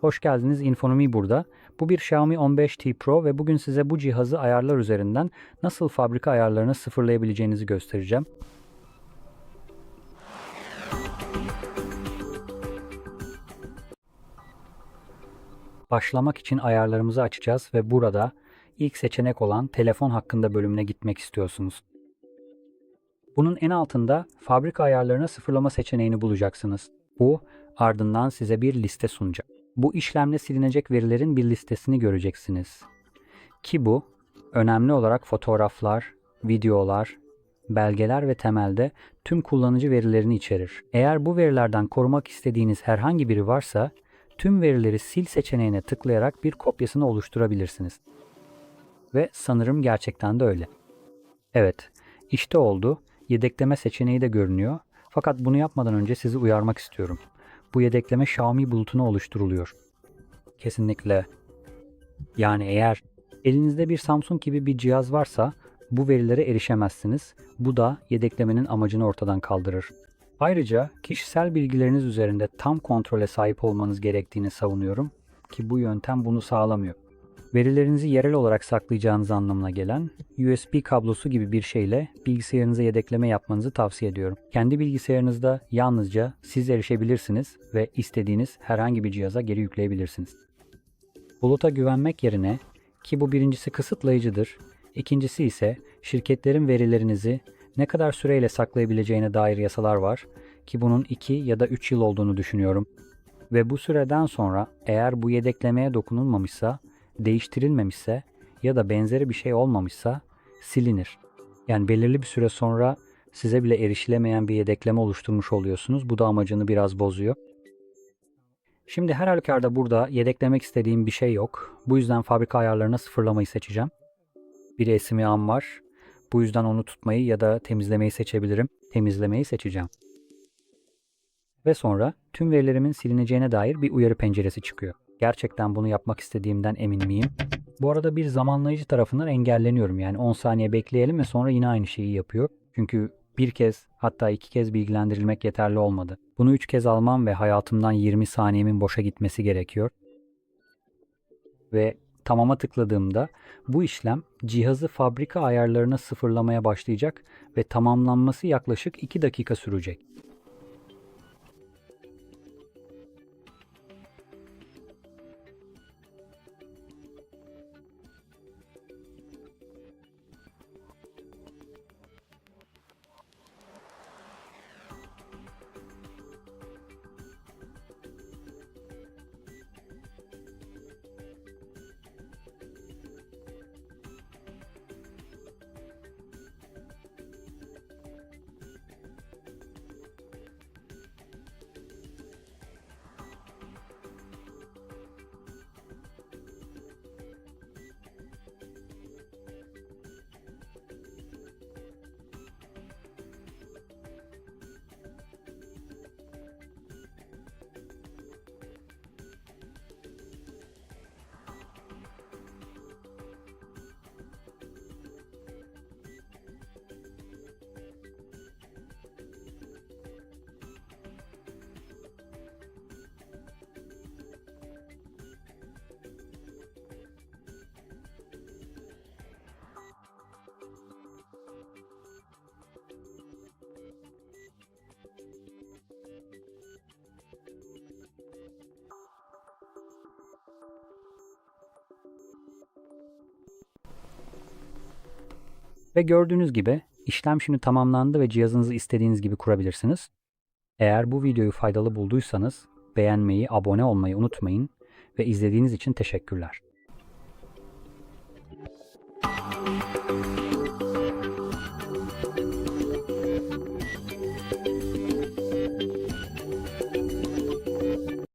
Hoş geldiniz Infonomi burada. Bu bir Xiaomi 15T Pro ve bugün size bu cihazı ayarlar üzerinden nasıl fabrika ayarlarını sıfırlayabileceğinizi göstereceğim. Başlamak için ayarlarımızı açacağız ve burada ilk seçenek olan telefon hakkında bölümüne gitmek istiyorsunuz. Bunun en altında fabrika ayarlarına sıfırlama seçeneğini bulacaksınız. Bu ardından size bir liste sunacak. Bu işlemle silinecek verilerin bir listesini göreceksiniz. Ki bu önemli olarak fotoğraflar, videolar, belgeler ve temelde tüm kullanıcı verilerini içerir. Eğer bu verilerden korumak istediğiniz herhangi biri varsa tüm verileri sil seçeneğine tıklayarak bir kopyasını oluşturabilirsiniz. Ve sanırım gerçekten de öyle. Evet, işte oldu. Yedekleme seçeneği de görünüyor. Fakat bunu yapmadan önce sizi uyarmak istiyorum. Bu yedekleme Xiaomi bulutuna oluşturuluyor. Kesinlikle. Yani eğer elinizde bir Samsung gibi bir cihaz varsa bu verilere erişemezsiniz. Bu da yedeklemenin amacını ortadan kaldırır. Ayrıca kişisel bilgileriniz üzerinde tam kontrole sahip olmanız gerektiğini savunuyorum ki bu yöntem bunu sağlamıyor. Verilerinizi yerel olarak saklayacağınız anlamına gelen USB kablosu gibi bir şeyle bilgisayarınıza yedekleme yapmanızı tavsiye ediyorum. Kendi bilgisayarınızda yalnızca siz erişebilirsiniz ve istediğiniz herhangi bir cihaza geri yükleyebilirsiniz. Buluta güvenmek yerine ki bu birincisi kısıtlayıcıdır, ikincisi ise şirketlerin verilerinizi ne kadar süreyle saklayabileceğine dair yasalar var ki bunun 2 ya da 3 yıl olduğunu düşünüyorum. Ve bu süreden sonra eğer bu yedeklemeye dokunulmamışsa değiştirilmemişse ya da benzeri bir şey olmamışsa silinir. Yani belirli bir süre sonra size bile erişilemeyen bir yedekleme oluşturmuş oluyorsunuz. Bu da amacını biraz bozuyor. Şimdi her halükarda burada yedeklemek istediğim bir şey yok. Bu yüzden fabrika ayarlarına sıfırlamayı seçeceğim. Bir SMA'm var. Bu yüzden onu tutmayı ya da temizlemeyi seçebilirim. Temizlemeyi seçeceğim. Ve sonra tüm verilerimin silineceğine dair bir uyarı penceresi çıkıyor. Gerçekten bunu yapmak istediğimden emin miyim? Bu arada bir zamanlayıcı tarafından engelleniyorum. Yani 10 saniye bekleyelim ve sonra yine aynı şeyi yapıyor. Çünkü bir kez hatta iki kez bilgilendirilmek yeterli olmadı. Bunu üç kez almam ve hayatımdan 20 saniyemin boşa gitmesi gerekiyor. Ve tamama tıkladığımda bu işlem cihazı fabrika ayarlarına sıfırlamaya başlayacak ve tamamlanması yaklaşık 2 dakika sürecek. Ve gördüğünüz gibi işlem şimdi tamamlandı ve cihazınızı istediğiniz gibi kurabilirsiniz. Eğer bu videoyu faydalı bulduysanız beğenmeyi, abone olmayı unutmayın ve izlediğiniz için teşekkürler.